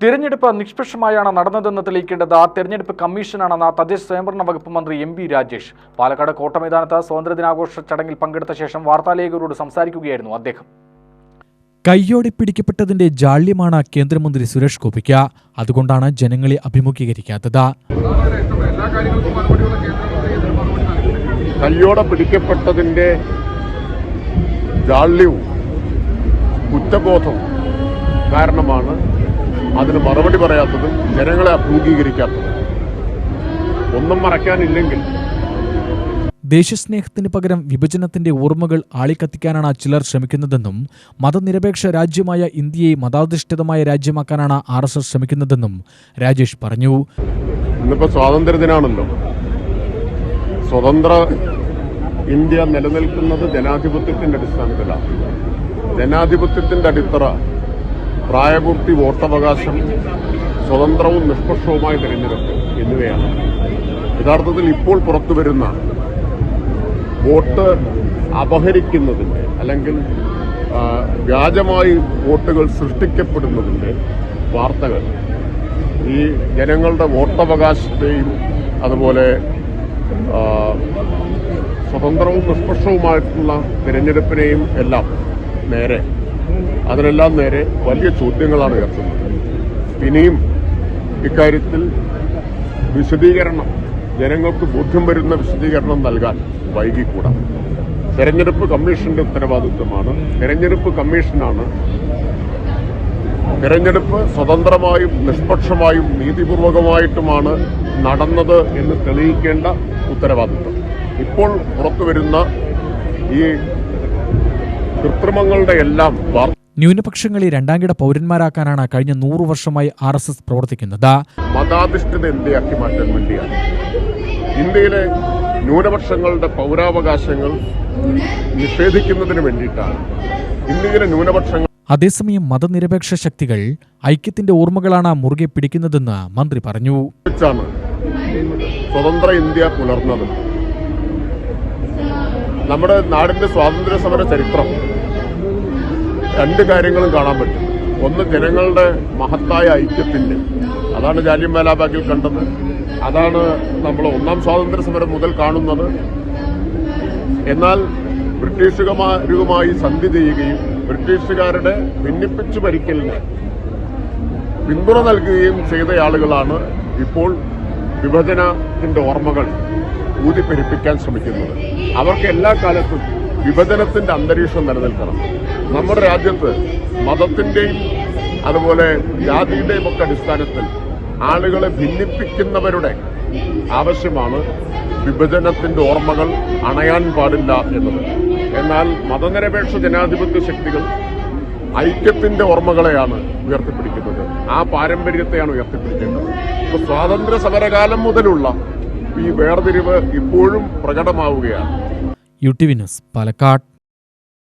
തിരഞ്ഞെടുപ്പ് നിഷ്പക്ഷമായാണ് നടന്നതെന്ന് തെളിയിക്കേണ്ടത് ആ തിരഞ്ഞെടുപ്പ് കമ്മീഷനാണെന്ന് തദ്ദേശ സ്വയംഭരണ വകുപ്പ് മന്ത്രി എം പി രാജേഷ്. പാലക്കാട് കോട്ടമൈതാനത്ത് സ്വാതന്ത്ര്യദിനാഘോഷ ചടങ്ങിൽ പങ്കെടുത്ത ശേഷം വാർത്താലേഖകരോട് സംസാരിക്കുകയായിരുന്നു അദ്ദേഹം. കയ്യോടെ പിടിക്കപ്പെട്ടതിന്റെ ജാള്യമാണ് കേന്ദ്രമന്ത്രി സുരേഷ് ഗോപിക്ക്. അതുകൊണ്ടാണ് ജനങ്ങളെ അഭിമുഖീകരിക്കാത്തത്. കയ്യോടെ പിടിക്കപ്പെട്ടതിന്റെ ജാള്യവും കുറ്റബോധവും കാരണമാണ് അതിന് മറുപടി പറയാത്തതും ജനങ്ങളെ അഭിമുഖീകരിക്കാത്തതും. ഒന്നും മറയ്ക്കാനില്ലെങ്കിൽ ദേശസ്നേഹത്തിന് പകരം വിഭജനത്തിന്റെ ഓർമ്മകൾ ആളിക്കത്തിക്കാനാണ് ചിലർ ശ്രമിക്കുന്നതെന്നും മതനിരപേക്ഷ രാജ്യമായ ഇന്ത്യയെ മതാധിഷ്ഠിതമായ രാജ്യമാക്കാനാണ് ആർ എസ് എസ് ശ്രമിക്കുന്നതെന്നും രാജേഷ് പറഞ്ഞു. ഇന്നിപ്പോ സ്വാതന്ത്ര്യ ദിനാണല്ലോ സ്വതന്ത്ര ഇന്ത്യ നിലനിൽക്കുന്നത് ജനാധിപത്യത്തിന്റെ അടിസ്ഥാനത്തിലാണ്. ജനാധിപത്യത്തിന്റെ അടിത്തറ പ്രായപൂർത്തി വോട്ടവകാശം സ്വതന്ത്രവും നിഷ്പക്ഷവുമായ തിരഞ്ഞെടുപ്പ് എന്നിവയാണ്. യഥാർത്ഥത്തിൽ ഇപ്പോൾ പുറത്തുവരുന്ന വോട്ട് അപഹരിക്കുന്നതിന്റെ അല്ലെങ്കിൽ വ്യാജമായി വോട്ടുകൾ സൃഷ്ടിക്കപ്പെടുന്നതിന്റെ വാർത്തകൾ ഈ ജനങ്ങളുടെ വോട്ടവകാശത്തെയും അതുപോലെ സ്വതന്ത്രവും നിഷ്പക്ഷവുമായിട്ടുള്ള തിരഞ്ഞെടുപ്പിനെയും എല്ലാം നേരെ അതിനെല്ലാം നേരെ വലിയ ചോദ്യങ്ങളാണ് ഉയർത്തുന്നത്. ഇനിയും ഇക്കാര്യത്തിൽ വിശദീകരണം ജനങ്ങൾക്ക് ബോധ്യം വരുന്ന വിശദീകരണം നൽകാൻ വൈകിക്കൂടാ. തെരഞ്ഞെടുപ്പ് കമ്മീഷന്റെ ഉത്തരവാദിത്വമാണ്. തെരഞ്ഞെടുപ്പ് കമ്മീഷനാണ് തെരഞ്ഞെടുപ്പ് സ്വതന്ത്രമായും നിഷ്പക്ഷമായും നീതിപൂർവകമായിട്ടുമാണ് നടന്നത് എന്ന് തെളിയിക്കേണ്ട ഉത്തരവാദിത്വം. ഇപ്പോൾ പുറത്തുവരുന്ന ഈ കൃത്രിമങ്ങളുടെ എല്ലാം ന്യൂനപക്ഷങ്ങളെ രണ്ടാംകിട പൗരന്മാരാക്കാനാണ് കഴിഞ്ഞ നൂറു വർഷമായി ആർ എസ് എസ് പ്രവർത്തിക്കുന്നത്. മതാധിഷ്ഠിത ഇന്ത്യയാക്കി മാറ്റാൻ വേണ്ടിയാണ്. ഇന്ത്യയിലെ ന്യൂനപക്ഷങ്ങളുടെ പൗരാവകാശങ്ങൾ നിഷേധിക്കുന്നതിന് വേണ്ടിയിട്ടാണ്. ഇന്ത്യയിലെ ന്യൂനപക്ഷങ്ങൾ അതേസമയം മതനിരപേക്ഷ ശക്തികൾ ഐക്യത്തിന്റെ ഓർമ്മകളാണ് മുറുകെ പിടിക്കുന്നതെന്ന് മന്ത്രി പറഞ്ഞു. സ്വതന്ത്ര ഇന്ത്യ പുലർന്നത്. നമ്മുടെ നാടിന്റെ സ്വാതന്ത്ര്യ സമര ചരിത്രം രണ്ട് കാര്യങ്ങളും കാണാൻ പറ്റും. ഒന്ന് ജനങ്ങളുടെ മഹത്തായ ഐക്യത്തിന്റെ. അതാണ് ജാലിയൻവാലാബാഗിൽ കണ്ടത്. അതാണ് നമ്മൾ ഒന്നാം സ്വാതന്ത്ര്യ സമരം മുതൽ കാണുന്നത്. എന്നാൽ ബ്രിട്ടീഷുകാരുമായി സന്ധി ചെയ്യുകയും ബ്രിട്ടീഷുകാരുടെ ഭിന്നിപ്പിച്ചു ഭരിക്കലിന് പിന്തുണ നൽകുകയും ചെയ്ത ആളുകളാണ് ഇപ്പോൾ വിഭജനത്തിന്റെ ഓർമ്മകൾ ഊതിപ്പെരിപ്പിക്കാൻ ശ്രമിക്കുന്നത്. അവർക്ക് എല്ലാ കാലത്തും വിഭജനത്തിന്റെ അന്തരീക്ഷം നിലനിൽക്കണം. നമ്മുടെ രാജ്യത്ത് മതത്തിന്റെയും അതുപോലെ ജാതിയുടെയും ഒക്കെ അടിസ്ഥാനത്തിൽ ആളുകളെ ഭിന്നിപ്പിക്കുന്നവരുടെ ആവശ്യമാണ് വിഭജനത്തിന്റെ ഓർമ്മകൾ അണയാൻ പാടില്ല എന്നത്. എന്നാൽ മതനിരപേക്ഷ ജനാധിപത്യ ശക്തികൾ ഐക്യത്തിന്റെ ഓർമ്മകളെയാണ് ഉയർത്തിപ്പിടിക്കുന്നത്. ആ പാരമ്പര്യത്തെയാണ് ഉയർത്തിപ്പിടിക്കേണ്ടത്. ഇപ്പോൾ സ്വാതന്ത്ര്യ സമരകാലം മുതലുള്ള ഈ വേർതിരിവ് ഇപ്പോഴും പ്രകടമാവുകയാണ്. U T Vinas Palakkad.